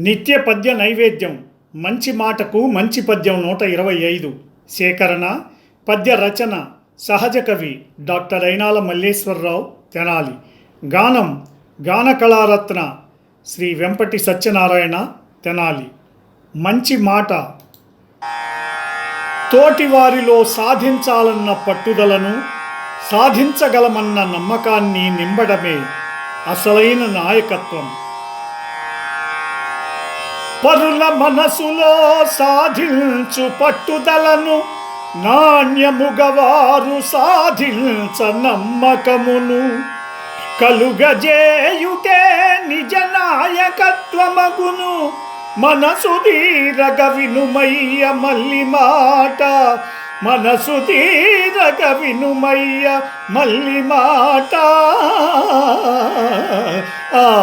నిత్య పద్య నైవేద్యం. మంచి మాటకు మంచి పద్యం నూట ఇరవై ఐదు. సేకరణ పద్య రచన సహజ కవి డాక్టర్ అయినాల మల్లేశ్వరరావు తెనాలి. గానం గాన కళారత్న శ్రీ వెంపటి సత్యనారాయణ తెనాలి. మంచి మాట. తోటివారిలో సాధించాలన్న పట్టుదలను సాధించగలమన్న నమ్మకాన్ని నింపడమే అసలైన నాయకత్వం. పరుల మనసులో సాధించు పట్టుదలను నాణ్యముగవారు సాధించ నమ్మకమును కలుగజేయుటే నిజ నాయకత్వమగును. మనసు తీరగ వినుమయ్య మల్లి మాట. మనసు తీరగ వినుమయ్య మల్లి మాట. ఆ